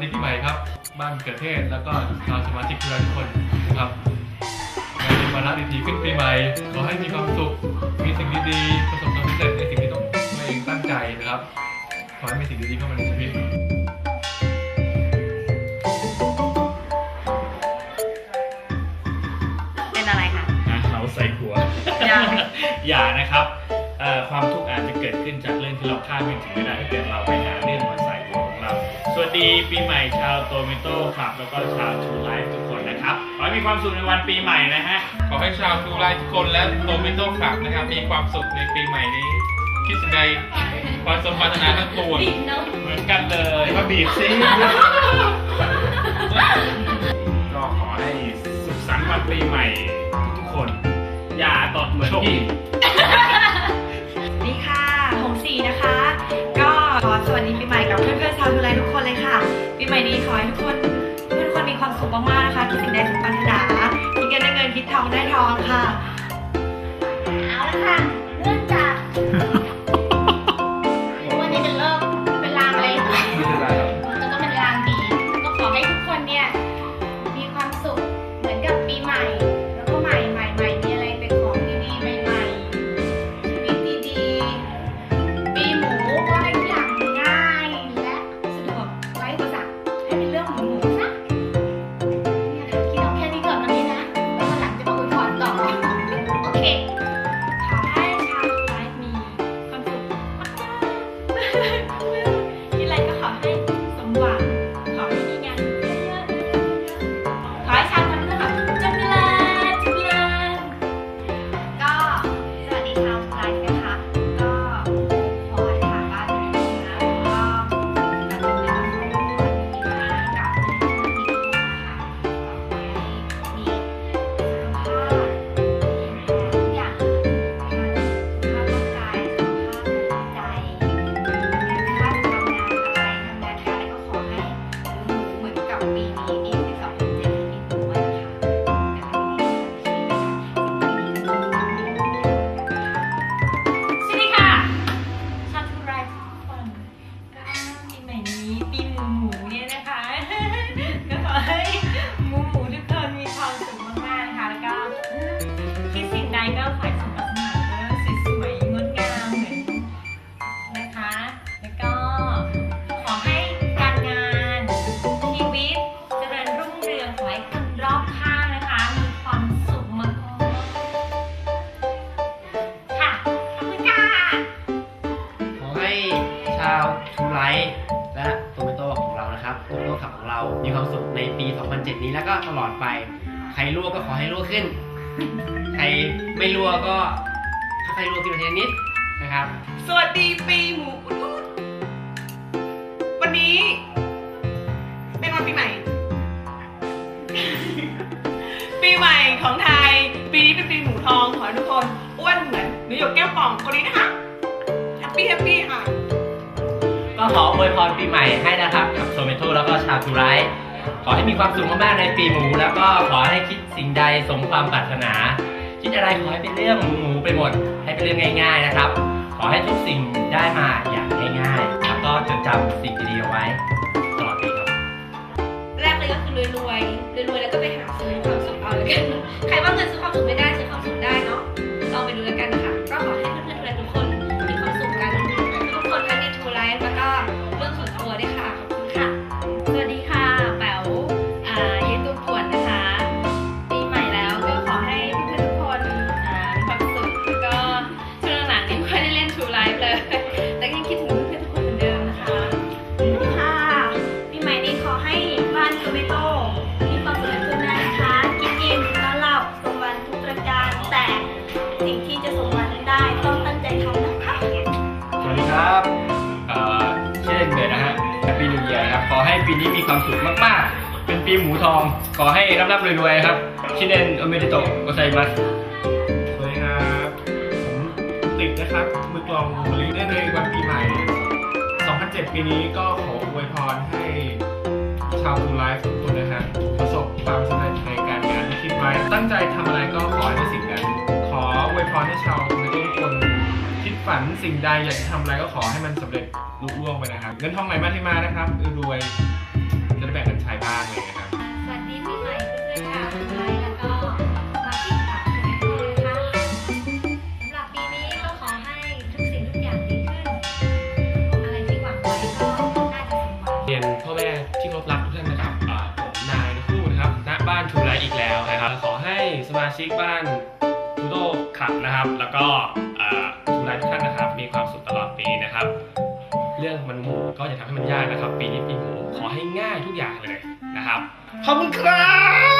ในปีใหม่ครับ บ้านเกิดเทศแล้วก็ชาวสมาชิกทุกคนนะครับในเป็นวาระดีๆขึ้นปีใหม่ ขอให้มีความสุข มีสิ่งดีๆ ประสบความสำเร็จในสิ่งที่ต้องตัวเองตั้งใจนะครับ ขอให้มีสิ่งดีๆเข้ามาในชีวิตเป็นอะไรคะนะเราใส่หัวยังอย่านะครับเอ่อความทุกข์อาจจะเกิดขึ้นจากเรื่องที่เราคาดไม่ถึงไม่ได้ถ้าเกิดเราไปหาเรื่องมาใส่หัวของเราสวัสดีปีใหม่ชาวโตมิโต้ครับแล้วก็ชาวทูไลฟ์ทุกคนนะครับขอให้มีความสุขในวันปีใหม่นะฮะขอให้ชาวทูไลทุกคนและโตมิโต้คลับนะครับมีความสุขในปีใหม่นี้ คิดสิ่งใดความสมปรารถนาทั้งปวงเหมือนกันเลยมาบีบซิก็ขอให้สุขสันต์วันปีใหม่ทุกๆคน อย่าตอดเหมือนที่ วัสดีปีใหม่กับเพื่อนๆชาวทุไลทุกคนเลยค่ะปีใหม่นี้ขอให้ทุกคนเพื่อนๆทุกคนมีความสุขมากๆนะคะคิดสิ่งใดสมปรารถนาคิดเงินได้เงินคิดทองได้ทองค่ะ ทูไลท์และโตเมโต้ของเรานะครับโตเมโต้ขับของเรา มีความสุขในปี 2007 นี้แล้วก็ตลอดไป ใครรั่วก็ขอให้รั่วขึ้น ใครไม่รั่วก็ค่อยๆรั่วขึ้นมาทีละนิดนะครับ สวัสดีปีหมูอุดอุดวันนี้เป็นวันปีใหม่ ปีใหม่ของไทย ปีนี้เป็นปีหมูทองขอให้ทุกคนอ้วนเหมือนหนูหยกแก้วป่องคนนี้นะคะแฮปปี้แฮปปี้ค่ะก็ขออ วยพรปีใหม่ให้นะครับกับโตเมโต้แล้วก็ชาทูไลท์ขอให้มีความสุขมากๆในปีหมู แล้วก็ขอให้คิดสิ่งใดสมความปรารถนา คิดอะไรขอให้เป็นเรื่องหมูๆไปหมด ให้เป็นเรื่องง่าย ๆนะครับ ขอให้ทุกสิ่งได้มาอย่างง่ายๆแล้วก็จดจำสิ่งดีๆเอาไว้ตลอดปีครับ แรกเลยก็คือรวยรวยรวยรวยๆแล้วก็ไปหาซื้อความ สวัสดีค่ะแป๋วอ่าเยตูป่วนนะคะปีใหม่แล้วก็ขอให้เพื่อนทุกคนอ่ามีความสุขแล้วก็ช่วงหลังๆนี้ไม่ค่อยได้เล่น True Life เลย แต่ก็ยังคิดถึงเพื่อนทุกคนเหมือนเดิมนะคะ ค่ะ ปีใหม่นี้ขอให้บ้านโตเมโต้มีความสุขขึ้นได้นะคะ กินอิ่มนอนหลับสมหวังทุกประการแต่สิ่งที่จะสม นี้มีความสุขมากๆ เป็นปีหมูทอง ขอให้ร่ำร่ำรวยๆครับ ชิเดนโอเมเดโตะโกไซมัสสวัสดีครับผมติดนะครับมือกลองมลิได้ในวันปีใหม่ 2007 ปีนี้ก็ขออวยพรให้ชาวทูไลฟ์ทุกคนนะฮะประสบความสำเร็จในการงานที่คิดไว้ ตั้งใจทำอะไรก็ขอให้ได้สิ่งนั้น ขออวยพรให้ชาวทูไลฟ์ทุกคนคิดฝันสิ่งใดอยากจะทำอะไรก็ขอให้มันสำเร็จลุล่วงไปนะครับเงินทองไหลมาที่มานะครับรวย แบ่งกันใช้บ้างอะไรอย่างเลยครับ สวัสดีปีใหม่เพื่อนๆค่ะคุณไลฟ์แล้วก็มาติดกับคุณแม่นะคะสำหรับปีนี้ก็ขอให้ทุกสิ่งทุกอย่างดีขึ้น อะไรที่หวังไว้ก็น่าจะสมหวัง เรียนพ่อแม่ที่เคารพรักทุกท่านนะครับอ่าผมนายนคู่นะครับ ณ บ้านทูไลท์อีกแล้วนะครับ ขอให้สมาชิกบ้านทูโดครับนะครับ แล้วก็เอ่อทุกท่านทุกท่านนะครับ มีความสุขตลอดปีนะครับ เรื่องมันหมูก็อย่าทำให้มันยากนะครับ ปีนี้ปีหมูขอให้ง่าย ทุกอย่างเลยนะครับ ขอบคุณครับ